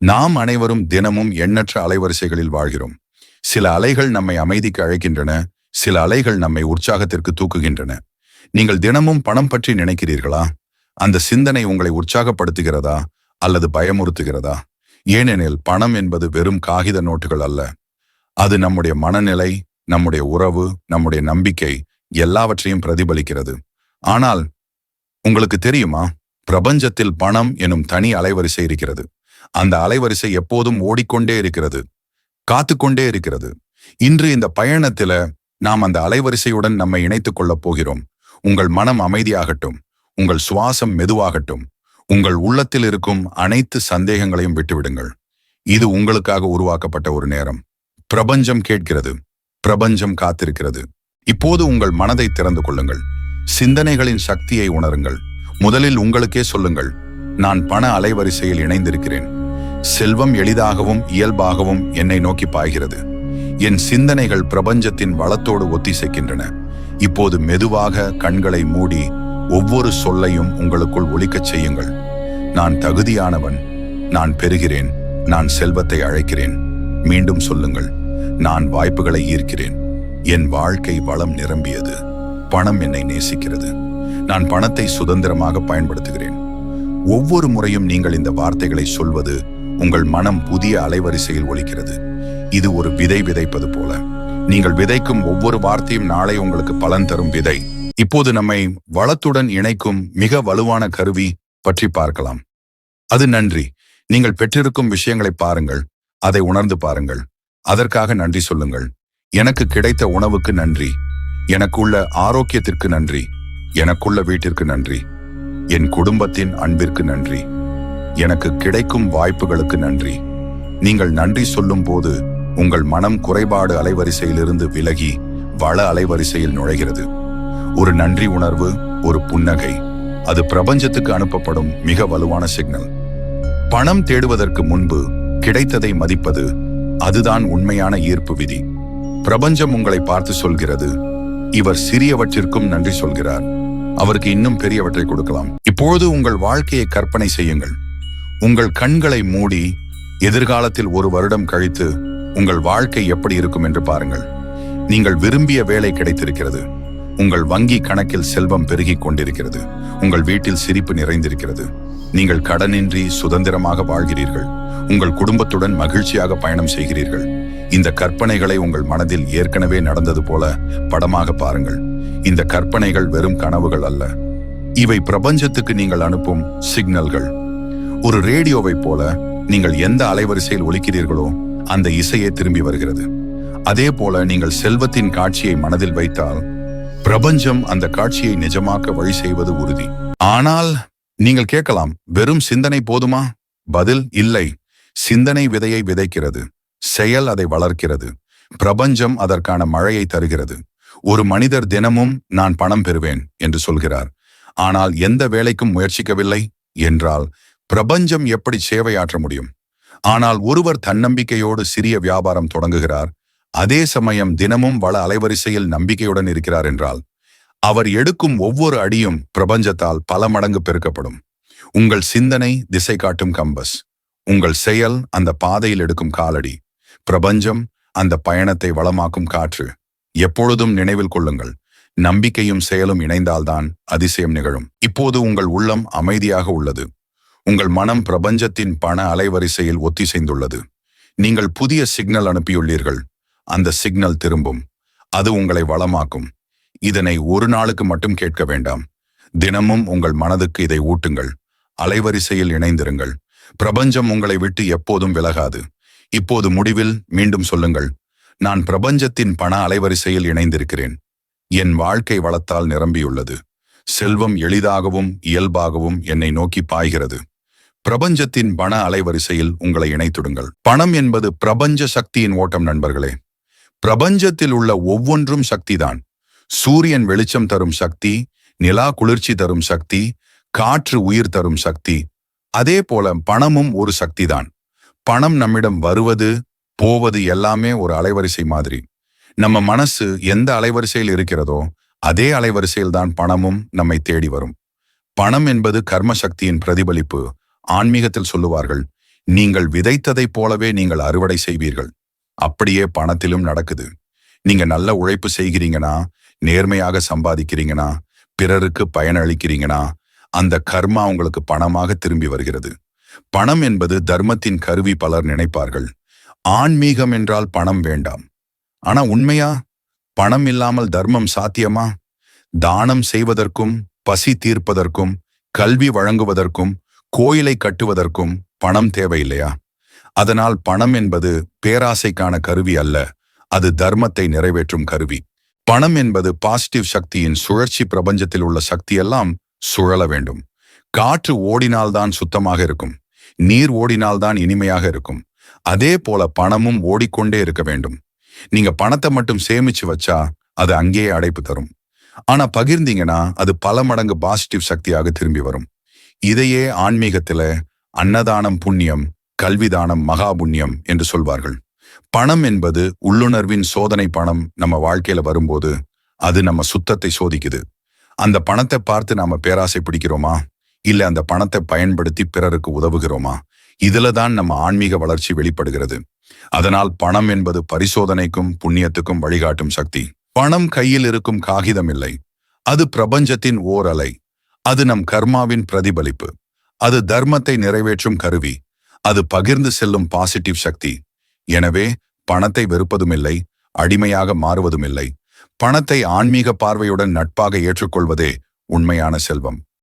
நாம் அனைவரும் தினமும் எண்ணற்ற அலைவரிசைகளில் வாழ்கிறோம். சில அலைகள் நம்மை அமைதிக்கு அழைக்கின்றன சில அலைகள் நம்மை உற்சாகத்திற்கு தூக்குகின்றன. நீங்கள் தினமும் பணம் பற்றி நினைக்கிறீர்களா? அந்த சிந்தனை உங்களை உற்சாகப்படுத்துகிறதா? அல்லது பயமுறுத்துகிறதா? ஏனெனில் பணம் என்பது வெறும் காகித நோட்டுகள் அல்ல. அது நம்முடைய மனநிலை நம்முடைய உறவு நம்முடைய நம்பிக்கை எல்லாவற்றையும் பிரதிபலிக்கிறது. ஆனால் உங்களுக்கு தெரியுமா? பிரபஞ்சத்தில் பணம் எனும் தனி அலைவரிசை இருக்கிறது. அந்த அலைவரிசை எப்போதும் ஓடிக்கொண்டே இருக்கிறது காத்துக்கொண்டே இருக்கிறது. இன்று இந்த பயணத்தில நாம் அந்த அலைவரிசையுடன் நம்மை இணைத்துக் கொள்ளப் போகிறோம். உங்கள் மனம் அமைதியாகட்டும் உங்கள் சுவாசம் மெதுவாகட்டும் உங்கள் உள்ளத்தில் இருக்கும் அனைத்து சந்தேகங்களையும் விட்டுவிடுங்கள். இது உங்களுக்காக உருவாக்கப்பட்ட ஒரு நேரம். பிரபஞ்சம் கேட்கிறது பிரபஞ்சம் காத்திருக்கிறது. இப்போது உங்கள் மனதை திறந்து கொள்ளுங்கள். சிந்தனைகளின் சக்தியை உணருங்கள். முதலில் உங்களுக்கே சொல்லுங்கள் நான் பண அலைவரிசையில் இணைந்திருக்கிறேன். செல்வம் எளிதாகவும் இயல்பாகவும் என்னை நோக்கி பாய்கிறது. என் சிந்தனைகள் பிரபஞ்சத்தின் வளத்தோடு ஒத்திசைக்கின்றன. இப்போது மெதுவாக கண்களை மூடி ஒவ்வொரு சொல்லையும் உங்களுக்குள் ஒழிக்கச் செய்யுங்கள். நான் தகுதியானவன் நான் பெறுகிறேன் நான் செல்வத்தை அழைக்கிறேன். மீண்டும் சொல்லுங்கள் நான் வாய்ப்புகளை ஈர்க்கிறேன். என் வாழ்க்கை வளம் நிரம்பியது. பணம் என்னை நேசிக்கிறது. நான் பணத்தை சுதந்திரமாக பயன்படுத்துகிறேன். ஒவ்வொரு முறையும் நீங்கள் இந்த வார்த்தைகளை சொல்வது உங்கள் மனம் புதிய அலைவரிசையில் ஒலிக்கிறது. இது ஒரு விதை விதைப்பது போல. நீங்கள் விதைக்கும் ஒவ்வொரு வார்த்தையும் நாளை உங்களுக்கு பலன் தரும் விதை. இப்போது நம்மை வளத்துடன் இணைக்கும் மிக வலுவான கருவி பற்றி பார்க்கலாம். அது நன்றி. நீங்கள் பெற்றிருக்கும் விஷயங்களை பாருங்கள். அதை உணர்ந்து பாருங்கள். அதற்காக நன்றி சொல்லுங்கள். எனக்கு கிடைத்த உணவுக்கு நன்றி. எனக்குள்ள ஆரோக்கியத்திற்கு நன்றி. எனக்குள்ள வீட்டிற்கு நன்றி. என் குடும்பத்தின் அன்பிற்கு நன்றி. எனக்கு கிடைக்கும் வாய்ப்புகளுக்கு நன்றி. நீங்கள் நன்றி சொல்லும் போது உங்கள் மனம் குறைபாடு அலைவரிசையிலிருந்து விலகி வள அலைவரிசையில் நுழைகிறது. ஒரு நன்றி உணர்வு ஒரு புன்னகை அது பிரபஞ்சத்துக்கு அனுப்பப்படும் மிக வலுவான சிக்னல். பணம் தேடுவதற்கு முன்பு கிடைத்ததை மதிப்பது அதுதான் உண்மையான ஈர்ப்பு விதி. பிரபஞ்சம் உங்களை பார்த்து சொல்கிறது இவர் சிறியவற்றிற்கும் நன்றி சொல்கிறார். அவருக்கு இன்னும் பெரியவற்றை கொடுக்கலாம். இப்பொழுது உங்கள் வாழ்க்கையை கற்பனை செய்யுங்கள். உங்கள் கண்களை மூடி எதிர்காலத்தில் ஒரு வருடம் கழித்து உங்கள் வாழ்க்கை எப்படி இருக்கும் என்று பாருங்கள். நீங்கள் விரும்பிய வேலை கிடைத்திருக்கிறது. உங்கள் வங்கி கணக்கில் செல்வம் பெருகிக் கொண்டிருக்கிறது. உங்கள் வீட்டில் சிரிப்பு நிறைந்திருக்கிறது. நீங்கள் கடனின்றி சுதந்திரமாக வாழ்கிறீர்கள். உங்கள் குடும்பத்துடன் மகிழ்ச்சியாக பயணம் செய்கிறீர்கள். இந்த கற்பனைகளை உங்கள் மனதில் ஏற்கனவே நடந்தது போல படமாக பாருங்கள். இந்த கற்பனைகள் வெறும் கனவுகள் அல்ல. இவை பிரபஞ்சத்துக்கு நீங்கள் அனுப்பும் சிக்னல்கள். ஒரு ரேடியோவை போல நீங்கள் எந்த அலைவரிசையில் ஒலிக்கிறீர்களோ அந்த இசையே திரும்பி வருகிறது. அதே போல நீங்கள் செல்வத்தின் காட்சியை மனதில் வைத்தால் பிரபஞ்சம் அந்த காட்சியை நிஜமாக்க வழி செய்வது உறுதி. ஆனால் நீங்கள் கேட்கலாம் வெறும் சிந்தனை போதுமா? பதில் இல்லை. சிந்தனை விதையை விதைக்கிறது. செயல் அதை வளர்க்கிறது. பிரபஞ்சம் அதற்கான மழையை தருகிறது. ஒரு மனிதர் தினமும் நான் பணம் பெறுவேன் என்று சொல்கிறார். ஆனால் எந்த வேலைக்கும் முயற்சிக்கவில்லை என்றால் பிரபஞ்சம் எப்படி சேவையாற்ற முடியும்? ஆனால் ஒருவர் தன்னம்பிக்கையோடு சிறிய வியாபாரம் தொடங்குகிறார். அதே சமயம் தினமும் வள அலைவரிசையில் நம்பிக்கையுடன் இருக்கிறார் என்றால் அவர் எடுக்கும் ஒவ்வொரு அடியும் பிரபஞ்சத்தால் பல மடங்கு பெருக்கப்படும். உங்கள் சிந்தனை திசை காட்டும் கம்பஸ். உங்கள் செயல் அந்த பாதையில் எடுக்கும் காலடி. பிரபஞ்சம் அந்த பயணத்தை வளமாக்கும் காற்று. எப்பொழுதும் நினைவில் கொள்ளுங்கள் நம்பிக்கையும் செயலும் இணைந்தால்தான் அதிசயம் நிகழும். இப்போது உங்கள் உள்ளம் அமைதியாக உள்ளது. உங்கள் மனம் பிரபஞ்சத்தின் பண அலைவரிசையில் ஒத்திசைந்துள்ளது. நீங்கள் புதிய சிக்னல் அனுப்பியுள்ளீர்கள். அந்த சிக்னல் திரும்பும். அது உங்களை வளமாக்கும். இதனை ஒரு நாளுக்கு மட்டும் கேட்க வேண்டாம். தினமும் உங்கள் மனதுக்கு இதை ஊட்டுங்கள். அலைவரிசையில் இணைந்திருங்கள். பிரபஞ்சம் உங்களை விட்டு எப்போதும் விலகாது. இப்போது முடிவில் மீண்டும் சொல்லுங்கள். நான் பிரபஞ்சத்தின் பண அலைவரிசையில் இணைந்திருக்கிறேன். என் வாழ்க்கை வளத்தால் நிரம்பியுள்ளது. செல்வம் எளிதாகவும் இயல்பாகவும் என்னை நோக்கி பாய்கிறது. பிரபஞ்சத்தின் பண அலைவரிசையில் உங்களை இணைத்துடுங்கள். பணம் என்பது பிரபஞ்ச சக்தியின் ஓட்டம் நண்பர்களே. பிரபஞ்சத்தில் உள்ள ஒவ்வொன்றும் சக்திதான். சூரியன் வெளிச்சம் தரும் சக்தி நிலா குளிர்ச்சி தரும் சக்தி காற்று உயிர் தரும் சக்தி. அதே போல பணமும் ஒரு சக்திதான். பணம் நம்மிடம் வருவது போவது எல்லாமே ஒரு அலைவரிசை மாதிரி. நம்ம மனசு எந்த அலைவரிசையில் இருக்கிறதோ அதே அலைவரிசையில் தான் பணமும் நம்மை தேடி வரும். பணம் என்பது கர்ம சக்தியின் பிரதிபலிப்பு. ஆன்மீகத்தில் சொல்லுவார்கள் நீங்கள் விதைத்ததைப் போலவே நீங்கள் அறுவடை செய்வீர்கள். அப்படியே பணத்திலும் நடக்குது. நீங்க நல்ல உழைப்பு செய்கிறீங்கன்னா நேர்மையாக சம்பாதிக்கிறீங்கன்னா பிறருக்கு பயனளிக்கிறீங்கன்னா அந்த கர்மா உங்களுக்கு பணமாக திரும்பி வருகிறது. பணம் என்பது தர்மத்தின் கருவி பலர் நினைப்பார்கள். ஆன்மீகம் என்றால் பணம் வேண்டாம். ஆனா உண்மையா? பணம் இல்லாமல் தர்மம் சாத்தியமா? தானம் செய்வதற்கும் பசி தீர்ப்பதற்கும் கல்வி வழங்குவதற்கும் கோயிலை கட்டுவதற்கும் பணம் தேவையில்லையா? அதனால் பணம் என்பது பேராசைக்கான கருவி அல்ல அது தர்மத்தை நிறைவேற்றும் கருவி. பணம் என்பது பாசிட்டிவ் சக்தியின் சுழற்சி பிரபஞ்சத்தில் உள்ள சக்தியெல்லாம் சுழல வேண்டும். காற்று ஓடினால்தான் சுத்தமாக இருக்கும். நீர் ஓடினால்தான் இனிமையாக இருக்கும். அதே போல பணமும் ஓடிக்கொண்டே இருக்க வேண்டும். நீங்க பணத்தை மட்டும் சேமிச்சு வச்சா அது அங்கேயே அடைப்பு தரும். ஆனா பகிர்ந்தீங்கன்னா அது பல மடங்கு பாசிட்டிவ் சக்தியாக திரும்பி வரும். இதையே ஆன்மீகத்தில அன்னதானம் புண்ணியம் கல்விதானம் மகா புண்ணியம் என்று சொல்வார்கள். பணம் என்பது உள்ளுணர்வின் சோதனை பணம் நம்ம வாழ்க்கையில வரும்போது அது நம்ம சுத்தத்தை சோதிக்குது. அந்த பணத்தை பார்த்து நாம பேராசை பிடிக்கிறோமா? இல்ல அந்த பணத்தை பயன்படுத்தி பிறருக்கு உதவுகிறோமா? இதுல தான் நம்ம ஆன்மீக வளர்ச்சி வெளிப்படுகிறது. அதனால் பணம் என்பது பரிசோதனைக்கும் புண்ணியத்துக்கும் வழிகாட்டும் சக்தி. பணம் கையில் இருக்கும் காகிதம் இல்லை. அது பிரபஞ்சத்தின் ஓர் அலை அது நம் கர்மாவின் பிரதிபலிப்பு. அது தர்மத்தை நிறைவேற்றும் கருவி. அது பகிர்ந்து செல்லும் பாசிட்டிவ் சக்தி. எனவே பணத்தை வெறுப்பதுமில்லை அடிமையாக மாறுவதுமில்லை. பணத்தை ஆன்மீக பார்வையுடன் நட்பாக ஏற்றுக்கொள்வதே உண்மையான செல்வம்.